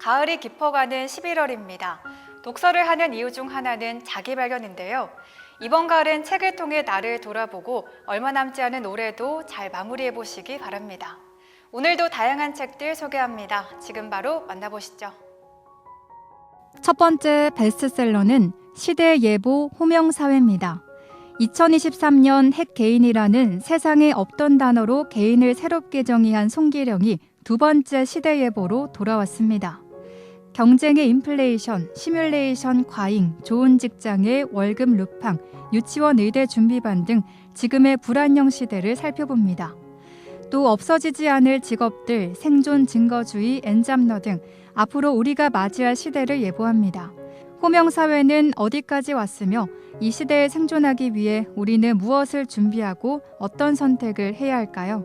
가을이 깊어가는 11월입니다. 독서를 하는 이유 중 하나는 자기 발견인데요. 이번 가을은 책을 통해 나를 돌아보고 얼마 남지 않은 올해도 잘 마무리해 보시기 바랍니다. 오늘도 다양한 책들 소개합니다. 지금 바로 만나보시죠. 첫 번째 베스트셀러는 시대 예보 호명 사회입니다. 2023년 핵 개인이라는 세상에 없던 단어로 개인을 새롭게 정의한 송기령이 두 번째 시대 예보로 돌아왔습니다. 경쟁의 인플레이션, 시뮬레이션 과잉, 좋은 직장의 월급 루팡, 유치원 의대 준비반 등 지금의 불안형 시대를 살펴봅니다. 또 없어지지 않을 직업들, 생존 증거주의, 엔잡러 등 앞으로 우리가 맞이할 시대를 예보합니다. 호명사회는 어디까지 왔으며 이 시대에 생존하기 위해 우리는 무엇을 준비하고 어떤 선택을 해야 할까요?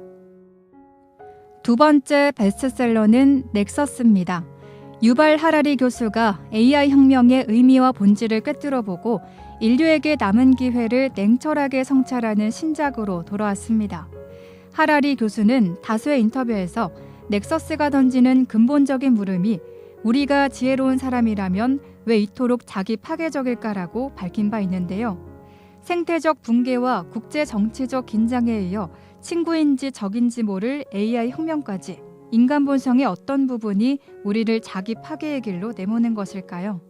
두 번째 베스트셀러는 넥서스입니다. 유발 하라리 교수가 AI 혁명의 의미와 본질을 꿰뚫어보고 인류에게 남은 기회를 냉철하게 성찰하는 신작으로 돌아왔습니다. 하라리 교수는 다수의 인터뷰에서 넥서스가 던지는 근본적인 물음이 우리가 지혜로운 사람이라면 왜 이토록 자기 파괴적일까라고 밝힌 바 있는데요. 생태적 붕괴와 국제 정치적 긴장에 이어 친구인지 적인지 모를 AI 혁명까지 인간 본성의 어떤 부분이 우리를 자기 파괴의 길로 내모는 것일까요?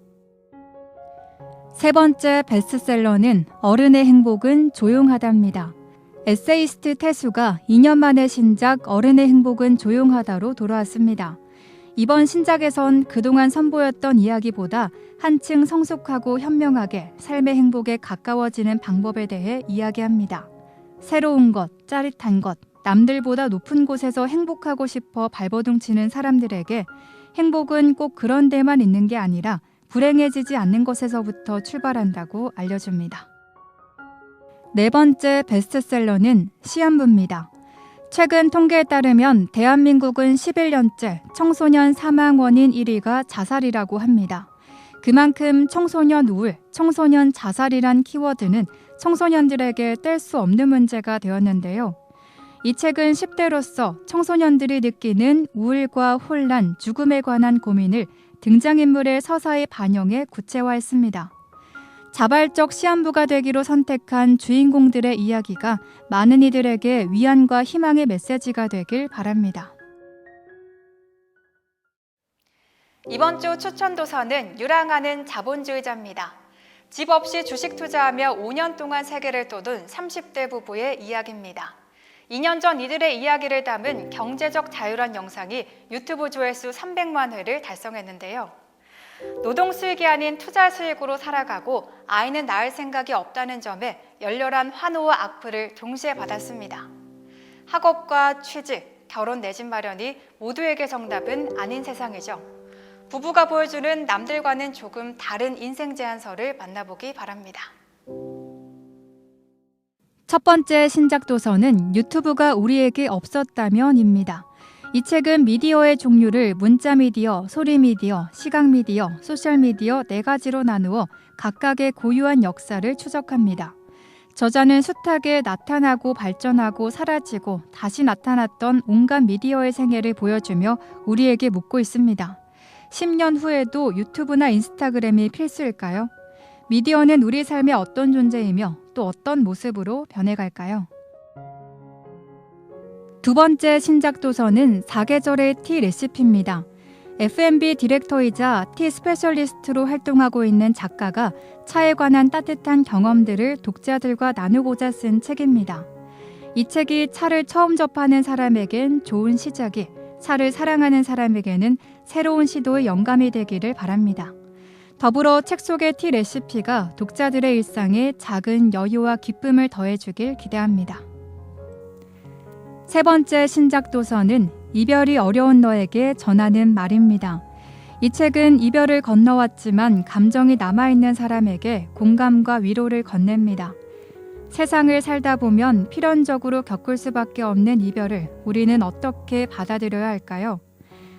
세 번째 베스트셀러는 어른의 행복은 조용하답니다. 에세이스트 태수가 2년 만에 신작 어른의 행복은 조용하다로 돌아왔습니다. 이번 신작에선 그동안 선보였던 이야기보다 한층 성숙하고 현명하게 삶의 행복에 가까워지는 방법에 대해 이야기합니다. 새로운 것, 짜릿한 것, 남들보다 높은 곳에서 행복하고 싶어 발버둥 치는 사람들에게 행복은 꼭 그런 데만 있는 게 아니라 불행해지지 않는 것에서부터 출발한다고 알려줍니다. 네 번째 베스트셀러는 시한부입니다. 최근 통계에 따르면 대한민국은 11년째 청소년 사망 원인 1위가 자살이라고 합니다. 그만큼 청소년 우울, 청소년 자살이란 키워드는 청소년들에게 뗄 수 없는 문제가 되었는데요. 이 책은 10대로서 청소년들이 느끼는 우울과 혼란, 죽음에 관한 고민을 등장인물의 서사에 반영해 구체화했습니다. 자발적 시한부가 되기로 선택한 주인공들의 이야기가 많은 이들에게 위안과 희망의 메시지가 되길 바랍니다. 이번 주 추천 도서는 유랑하는 자본주의자입니다. 집 없이 주식 투자하며 5년 동안 세계를 떠돈 30대 부부의 이야기입니다. 2년 전 이들의 이야기를 담은 경제적 자유란 영상이 유튜브 조회수 300만 회를 달성했는데요. 노동 수익이 아닌 투자 수익으로 살아가고 아이는 낳을 생각이 없다는 점에 열렬한 환호와 악플을 동시에 받았습니다. 학업과 취직, 결혼 내 집 마련이 모두에게 정답은 아닌 세상이죠. 부부가 보여주는 남들과는 조금 다른 인생 제안서를 만나보기 바랍니다. 첫 번째 신작 도서는 유튜브가 우리에게 없었다면입니다. 이 책은 미디어의 종류를 문자 미디어, 소리 미디어, 시각 미디어, 소셜 미디어 네 가지로 나누어 각각의 고유한 역사를 추적합니다. 저자는 숱하게 나타나고 발전하고 사라지고 다시 나타났던 온갖 미디어의 생애를 보여주며 우리에게 묻고 있습니다. 10년 후에도 유튜브나 인스타그램이 필수일까요? 미디어는 우리 삶의 어떤 존재이며 또 어떤 모습으로 변해갈까요? 두 번째 신작 도서는 사계절의 티 레시피입니다. F&B 디렉터이자 티 스페셜리스트로 활동하고 있는 작가가 차에 관한 따뜻한 경험들을 독자들과 나누고자 쓴 책입니다. 이 책이 차를 처음 접하는 사람에겐 좋은 시작이, 차를 사랑하는 사람에게는 새로운 시도의 영감이 되기를 바랍니다. 더불어 책 속의 티 레시피가 독자들의 일상에 작은 여유와 기쁨을 더해주길 기대합니다. 세 번째 신작 도서는 이별이 어려운 너에게 전하는 말입니다. 이 책은 이별을 건너왔지만 감정이 남아있는 사람에게 공감과 위로를 건넵니다. 세상을 살다 보면 필연적으로 겪을 수밖에 없는 이별을 우리는 어떻게 받아들여야 할까요?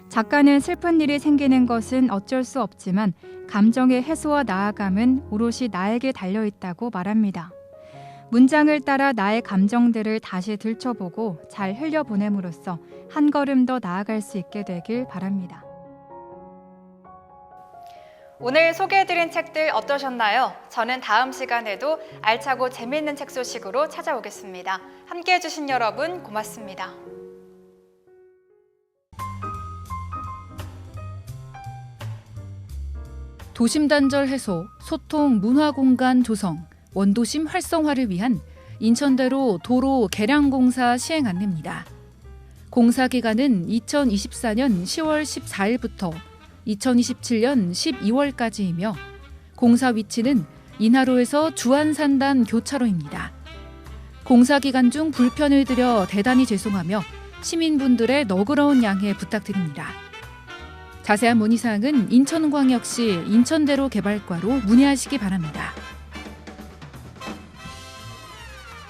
작가는 슬픈 일이 생기는 것은 어쩔 수 없지만 감정의 해소와 나아감은 오롯이 나에게 달려 있다고 말합니다. 문장을 따라 나의 감정들을 다시 들춰보고 잘 흘려보냄으로써 한 걸음 더 나아갈 수 있게 되길 바랍니다. 오늘 소개해드린 책들 어떠셨나요? 저는 다음 시간에도 알차고 재미있는 책 소식으로 찾아오겠습니다. 함께 해주신 여러분 고맙습니다. 도심 단절 해소, 소통 문화 공간 조성, 원도심 활성화를 위한 인천대로 도로 개량 공사 시행 안내입니다. 공사 기간은 2024년 10월 14일부터 2027년 12월까지이며 공사 위치는 인하로에서 주안산단 교차로입니다. 공사 기간 중 불편을 드려 대단히 죄송하며 시민분들의 너그러운 양해 부탁드립니다. 자세한 문의사항은 인천광역시 인천대로 개발과로 문의하시기 바랍니다.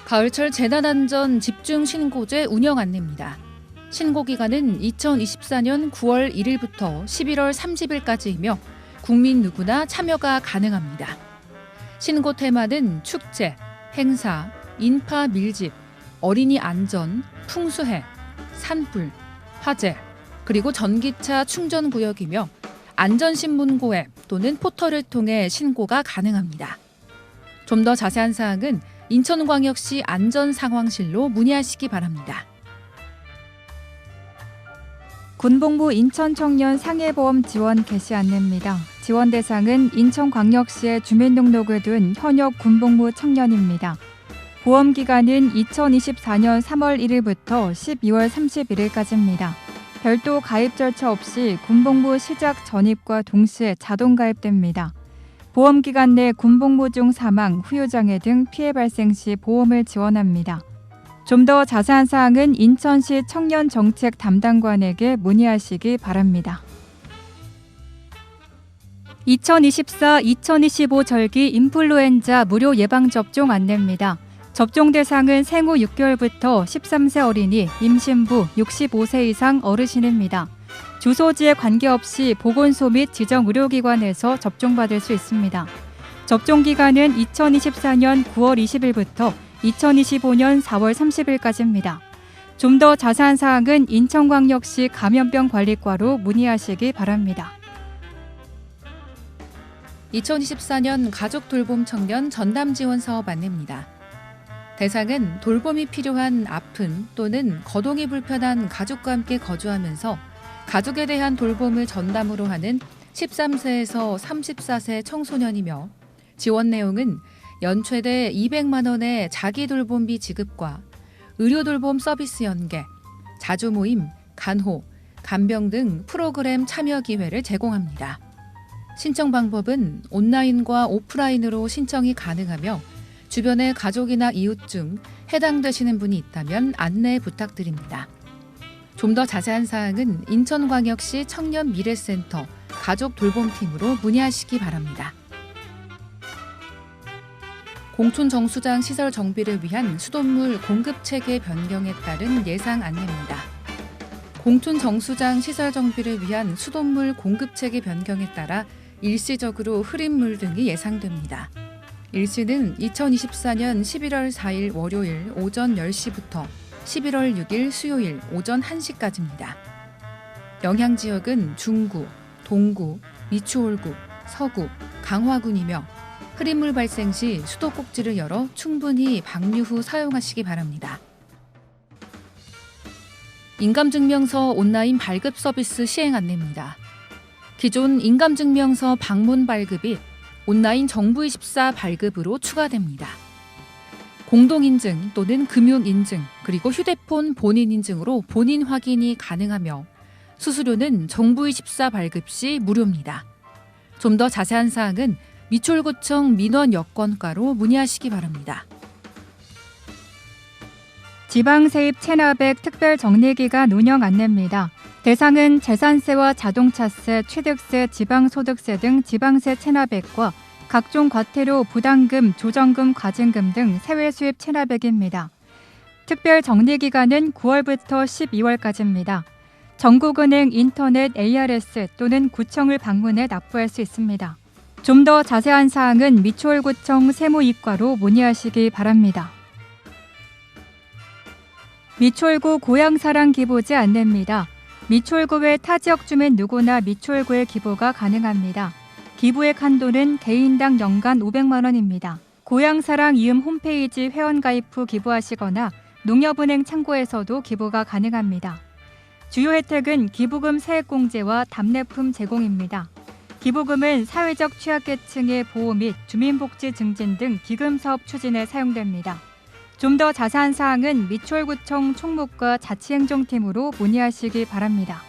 가을철 재난안전 집중 신고제 운영 안내입니다. 신고 기간은 2024년 9월 1일부터 11월 30일까지이며 국민 누구나 참여가 가능합니다. 신고 테마는 축제, 행사, 인파 밀집, 어린이 안전, 풍수해, 산불, 화재, 그리고 전기차 충전 구역이며 안전신문고 앱 또는 포털을 통해 신고가 가능합니다. 좀 더 자세한 사항은 인천광역시 안전상황실로 문의하시기 바랍니다. 군복무 인천청년 상해보험 지원 개시 안내입니다. 지원 대상은 인천광역시에 주민등록을 둔 현역 군복무 청년입니다. 보험 기간은 2024년 3월 1일부터 12월 31일까지입니다. 별도 가입 절차 없이 군복무 시작 전입과 동시에 자동 가입됩니다. 보험 기간 내 군복무 중 사망, 후유장애 등 피해 발생 시 보험을 지원합니다. 좀 더 자세한 사항은 인천시 청년 정책 담당관에게 문의하시기 바랍니다. 2024-2025 절기 인플루엔자 무료 예방접종 안내입니다. 접종 대상은 생후 6개월부터 13세 어린이, 임신부, 65세 이상 어르신입니다. 주소지에 관계없이 보건소 및 지정 의료기관에서 접종받을 수 있습니다. 접종 기간은 2024년 9월 20일부터 2025년 4월 30일까지입니다. 좀 더 자세한 사항은 인천광역시 감염병 관리과로 문의하시기 바랍니다. 2024년 가족 돌봄 청년 전담 지원 사업 안내입니다. 대상은 돌봄이 필요한 아픈 또는 거동이 불편한 가족과 함께 거주하면서 가족에 대한 돌봄을 전담으로 하는 13세에서 34세 청소년이며 지원 내용은 연 최대 200만 원의 자기 돌봄비 지급과 의료 돌봄 서비스 연계, 자주 모임, 간호, 간병 등 프로그램 참여 기회를 제공합니다. 신청 방법은 온라인과 오프라인으로 신청이 가능하며 주변의 가족이나 이웃 중 해당되시는 분이 있다면 안내 부탁드립니다. 좀 더 자세한 사항은 인천광역시 청년미래센터 가족 돌봄팀으로 문의하시기 바랍니다. 공촌 정수장 시설 정비를 위한 수돗물 공급 체계 변경에 따른 예상 안내입니다. 공촌 정수장 시설 정비를 위한 수돗물 공급 체계 변경에 따라 일시적으로 흐린 물 등이 예상됩니다. 일시는 2024년 11월 4일 월요일 오전 10시부터 11월 6일 수요일 오전 1시까지입니다. 영향 지역은 중구, 동구, 미추홀구, 서구, 강화군이며 흐린물 발생 시 수도꼭지를 열어 충분히 방류 후 사용하시기 바랍니다. 인감증명서 온라인 발급 서비스 시행 안내입니다. 기존 인감증명서 방문 발급이 온라인 정부24 발급으로 추가됩니다. 공동인증 또는 금융인증 그리고 휴대폰 본인인증으로 본인 확인이 가능하며 수수료는 정부24 발급 시 무료입니다. 좀 더 자세한 사항은 미추홀구청 민원 여건과로 문의하시기 바랍니다. 지방세입 체납액 특별 정리기간 운영 안내입니다. 대상은 재산세와 자동차세, 취득세, 지방소득세 등 지방세 체납액과 각종 과태료, 부담금, 조정금, 과징금 등 세외 수입 체납액입니다. 특별 정리 기간은 9월부터 12월까지입니다. 전국은행 인터넷 ARS 또는 구청을 방문해 납부할 수 있습니다. 좀 더 자세한 사항은 미추홀구청 세무이과로 문의하시기 바랍니다. 미추홀구 고향사랑 기부제 안내입니다. 미추홀구 외타 지역 주민 누구나 미추홀구에 기부가 가능합니다. 기부액 한도는 개인당 연간 500만 원입니다. 고향사랑 이음 홈페이지 회원가입 후 기부하시거나 농협은행 창고에서도 기부가 가능합니다. 주요 혜택은 기부금 세액공제와 답례품 제공입니다. 기부금은 사회적 취약계층의 보호 및 주민복지 증진 등 기금 사업 추진에 사용됩니다. 좀 더 자세한 사항은 미추홀구청 총무과 자치행정팀으로 문의하시기 바랍니다.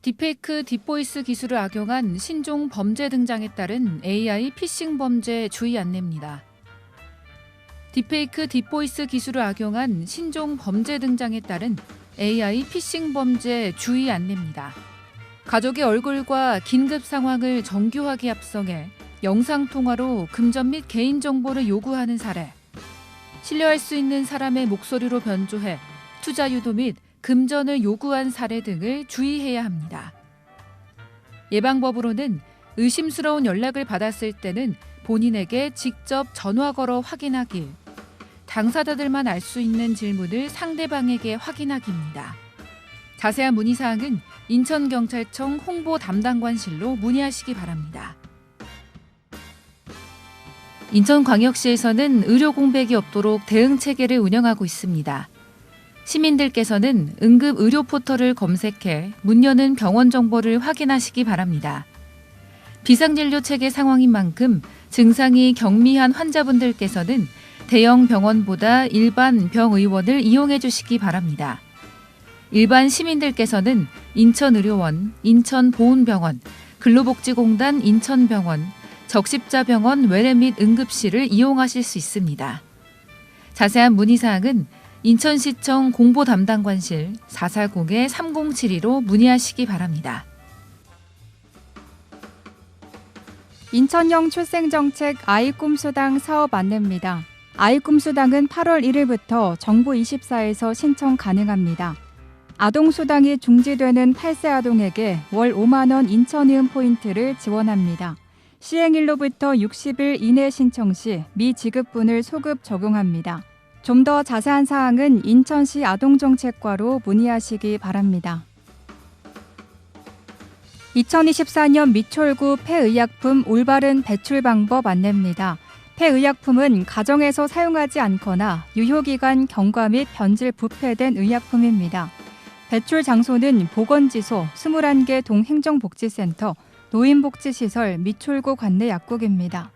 딥페이크 딥보이스 기술을 악용한 신종 범죄 등장에 따른 AI 피싱 범죄 주의 안내입니다. 딥페이크 딥보이스 기술을 악용한 신종 범죄 등장에 따른 AI 피싱 범죄 주의 안내입니다. 가족의 얼굴과 긴급 상황을 정교하게 합성해 영상 통화로 금전 및 개인 정보를 요구하는 사례. 신뢰할 수 있는 사람의 목소리로 변조해 투자 유도 및 금전을 요구한 사례 등을 주의해야 합니다. 예방법으로는 의심스러운 연락을 받았을 때는 본인에게 직접 전화 걸어 확인하길, 당사자들만 알 수 있는 질문을 상대방에게 확인하기입니다. 자세한 문의 사항은 인천경찰청 홍보 담당관실로 문의하시기 바랍니다. 인천광역시에서는 의료 공백이 없도록 대응 체계를 운영하고 있습니다. 시민들께서는 응급 의료 포털을 검색해 문 여는 병원 정보를 확인하시기 바랍니다. 비상진료 체계 상황인 만큼 증상이 경미한 환자분들께서는 대형 병원보다 일반 병의원을 이용해 주시기 바랍니다. 일반 시민들께서는 인천의료원, 인천보훈병원, 근로복지공단 인천병원, 적십자병원 외래 및 응급실을 이용하실 수 있습니다. 자세한 문의사항은 인천시청 공보담당관실 440-3072로 문의하시기 바랍니다. 인천형 출생정책 아이꿈수당 사업 안내입니다. 아이꿈수당은 8월 1일부터 정부 24에서 신청 가능합니다. 아동수당이 중지되는 8세 아동에게 월 5만원 인천이음 포인트를 지원합니다. 시행일로부터 60일 이내 신청 시 미지급분을 소급 적용합니다. 좀 더 자세한 사항은 인천시 아동정책과로 문의하시기 바랍니다. 2024년 미철구 폐의약품 올바른 배출 방법 안내입니다. 폐의약품은 가정에서 사용하지 않거나 유효기간 경과 및 변질 부패된 의약품입니다. 배출 장소는 보건지소 21개 동행정복지센터, 노인복지시설 미철구 관내 약국입니다.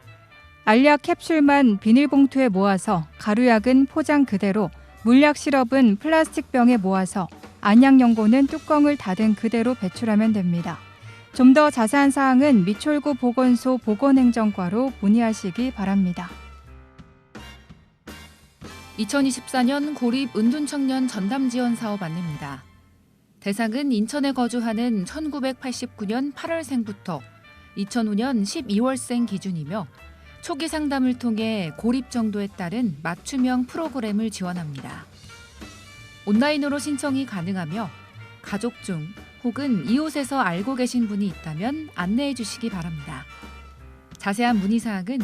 알약 캡슐만 비닐봉투에 모아서 가루약은 포장 그대로, 물약 시럽은 플라스틱 병에 모아서 안약 연고는 뚜껑을 닫은 그대로 배출하면 됩니다. 좀 더 자세한 사항은 미철구 보건소 보건행정과로 문의하시기 바랍니다. 2024년 고립 은둔 청년 전담 지원 사업 안내입니다. 대상은 인천에 거주하는 1989년 8월생부터 2005년 12월생 기준이며 초기 상담을 통해 고립 정도에 따른 맞춤형 프로그램을 지원합니다. 온라인으로 신청이 가능하며 가족 중 혹은 이웃에서 알고 계신 분이 있다면 안내해 주시기 바랍니다. 자세한 문의 사항은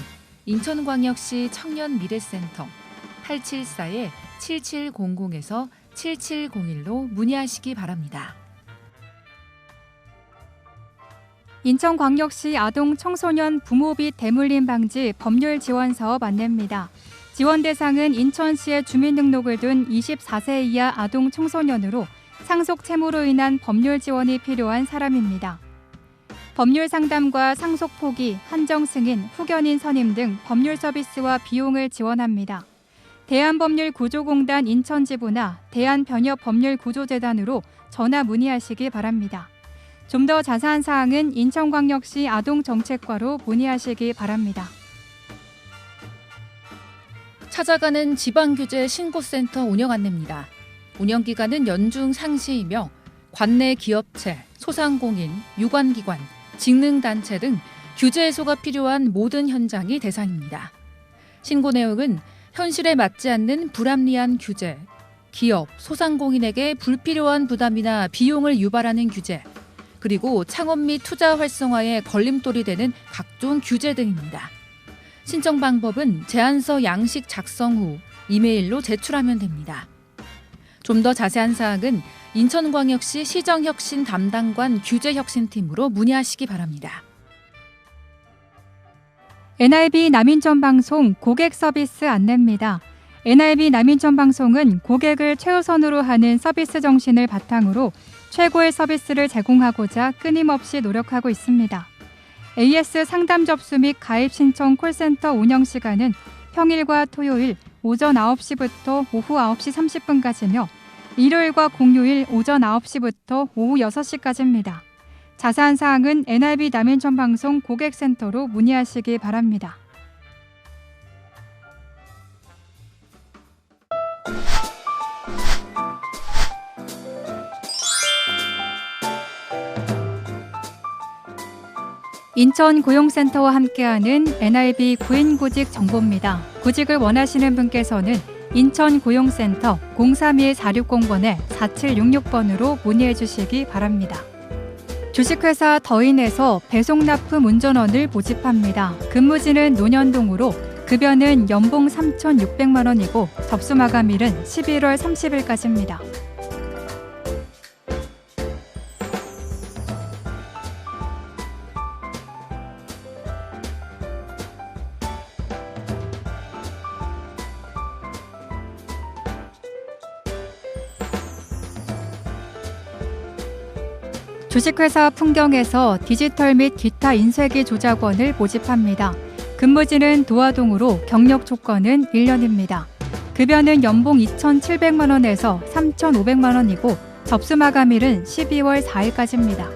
인천광역시 청년미래센터 874-7700에서 7701로 문의하시기 바랍니다. 인천광역시 아동 청소년 부모 비 대물림 방지 법률 지원 사업 안내입니다. 지원 대상은 인천시에 주민등록을 둔 24세 이하 아동 청소년으로 상속 채무로 인한 법률 지원이 필요한 사람입니다. 법률 상담과 상속 포기, 한정 승인, 후견인 선임 등 법률 서비스와 비용을 지원합니다. 대한법률구조공단 인천지부나 대한변협법률구조재단으로 전화 문의하시기 바랍니다. 좀 더 자세한 사항은 인천광역시 아동정책과로 문의하시기 바랍니다. 찾아가는 지방규제 신고센터 운영 안내입니다. 운영 기간은 연중 상시이며 관내 기업체, 소상공인, 유관기관, 직능단체 등 규제 해소가 필요한 모든 현장이 대상입니다. 신고 내용은 현실에 맞지 않는 불합리한 규제, 기업, 소상공인에게 불필요한 부담이나 비용을 유발하는 규제, 그리고 창업 및 투자 활성화에 걸림돌이 되는 각종 규제 등입니다. 신청 방법은 제안서 양식 작성 후 이메일로 제출하면 됩니다. 좀 더 자세한 사항은 인천광역시 시정혁신 담당관 규제혁신팀으로 문의하시기 바랍니다. NIB 남인천 방송 고객 서비스 안내입니다. NIB 남인천 방송은 고객을 최우선으로 하는 서비스 정신을 바탕으로 최고의 서비스를 제공하고자 끊임없이 노력하고 있습니다. AS 상담 접수 및 가입 신청 콜센터 운영 시간은 평일과 토요일 오전 9시부터 오후 9시 30분까지며 일요일과 공휴일 오전 9시부터 오후 6시까지입니다. 자세한 사항은 NIB 남인천 방송 고객센터로 문의하시기 바랍니다. 인천 고용센터와 함께하는 NIB 구인구직 정보입니다. 구직을 원하시는 분께서는 인천 고용센터 031-460번에 4766번으로 문의해 주시기 바랍니다. 주식회사 더인에서 배송납품 운전원을 모집합니다. 근무지는 논현동으로 급여는 연봉 3,600만 원이고 접수 마감일은 11월 30일까지입니다. 주식회사 풍경에서 디지털 및 기타 인쇄기 조작원을 모집합니다. 근무지는 도화동으로 경력 조건은 1년입니다. 급여는 연봉 2,700만 원에서 3,500만 원이고 접수 마감일은 12월 4일까지입니다.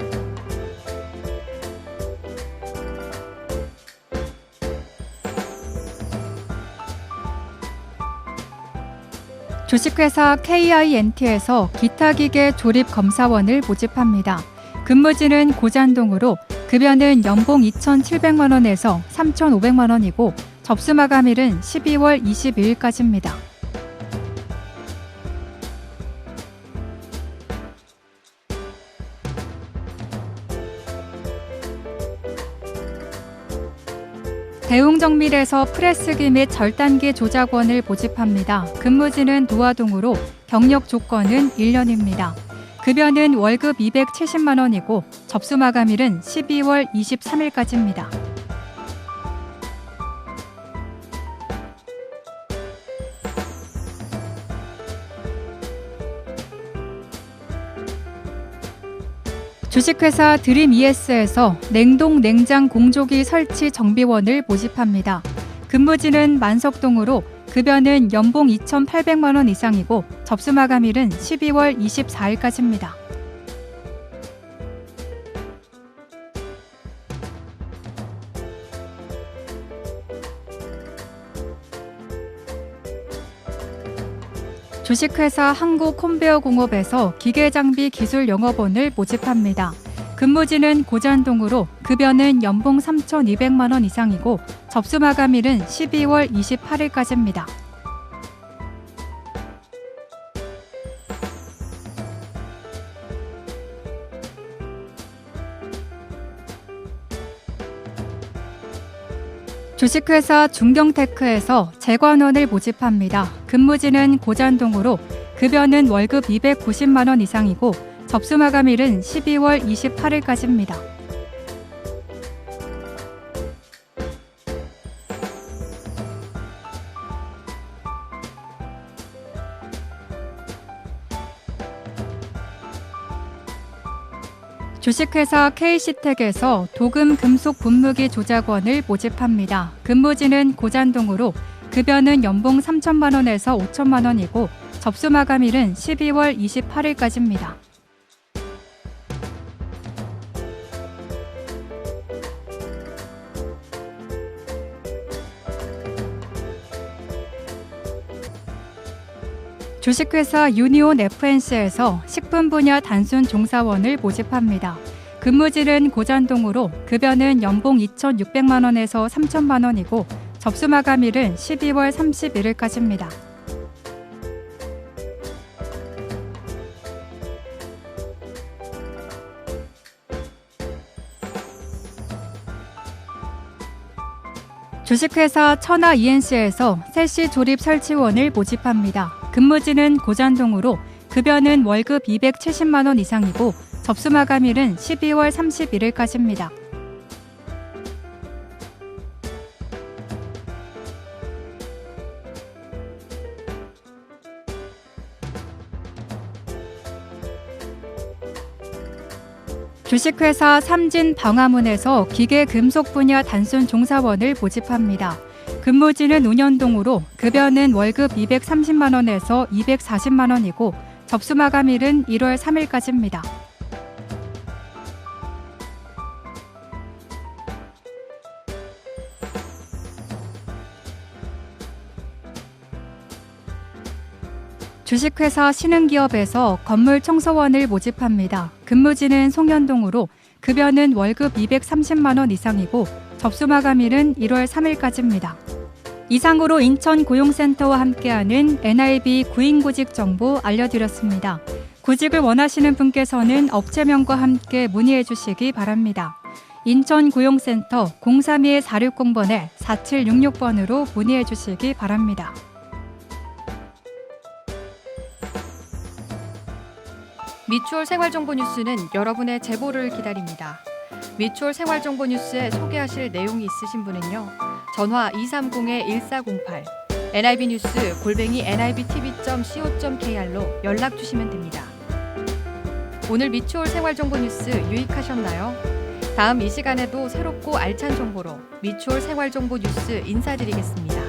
주식회사 KINT에서 기타 기계 조립 검사원을 모집합니다. 근무지는 고잔동으로 급여는 연봉 2,700만 원에서 3,500만 원이고 접수 마감일은 12월 22일까지입니다. 대웅정밀에서 프레스기 및 절단기 조작원을 모집합니다. 근무지는 도화동으로 경력 조건은 1년입니다. 급여는 월급 270만 원이고 접수 마감일은 12월 23일까지입니다. 주식회사 드림 ES에서 냉동 냉장 공조기 설치 정비원을 모집합니다. 근무지는 만석동으로 급여는 연봉 2,800만 원 이상이고 접수 마감일은 12월 24일까지입니다. 주식회사 한국콘베어공업에서 기계장비 기술 영업원을 모집합니다. 근무지는 고잔동으로 급여는 연봉 3,200만 원 이상이고 접수 마감일은 12월 28일까지입니다. 주식회사 중경테크에서 재관원을 모집합니다. 근무지는 고잔동으로 급여는 월급 290만 원 이상이고 접수 마감일은 12월 28일까지입니다. 주식회사 KC텍에서 도금 금속 분무기 조작원을 모집합니다. 근무지는 고잔동으로 급여는 연봉 3천만 원에서 5천만 원이고 접수 마감일은 12월 28일까지입니다. 주식회사 유니온 FNC에서 식품 분야 단순 종사원을 모집합니다. 근무질은 고잔동으로 급여는 연봉 2,600만 원에서 3천만 원이고 접수 마감일은 12월 31일까지입니다. 주식회사 천하 ENC에서 세시 조립 설치원을 모집합니다. 근무지는 고잔동으로 급여는 월급 270만 원 이상이고 접수 마감일은 12월 31일까지입니다. 주식회사 삼진 방화문에서 기계 금속 분야 단순 종사원을 모집합니다. 근무지는 운현동으로 급여는 월급 230만 원에서 240만 원이고 접수 마감일은 1월 3일까지입니다. 주식회사 신흥기업에서 건물 청소원을 모집합니다. 근무지는 송현동으로 급여는 월급 230만 원 이상이고 접수 마감일은 1월 3일까지입니다. 이상으로 인천 고용센터와 함께하는 NIB 구인구직 정보 알려드렸습니다. 구직을 원하시는 분께서는 업체명과 함께 문의해 주시기 바랍니다. 인천 고용센터 032-460번에 4766번으로 문의해 주시기 바랍니다. 미추홀 생활정보 뉴스는 여러분의 제보를 기다립니다. 미추홀 생활정보 뉴스에 소개하실 내용이 있으신 분은요. 전화 230-1408, NIB 뉴스 골뱅이 nibtv.co.kr로 연락 주시면 됩니다. 오늘 미추홀 생활정보 뉴스 유익하셨나요? 다음 이 시간에도 새롭고 알찬 정보로 미추홀 생활정보 뉴스 인사드리겠습니다.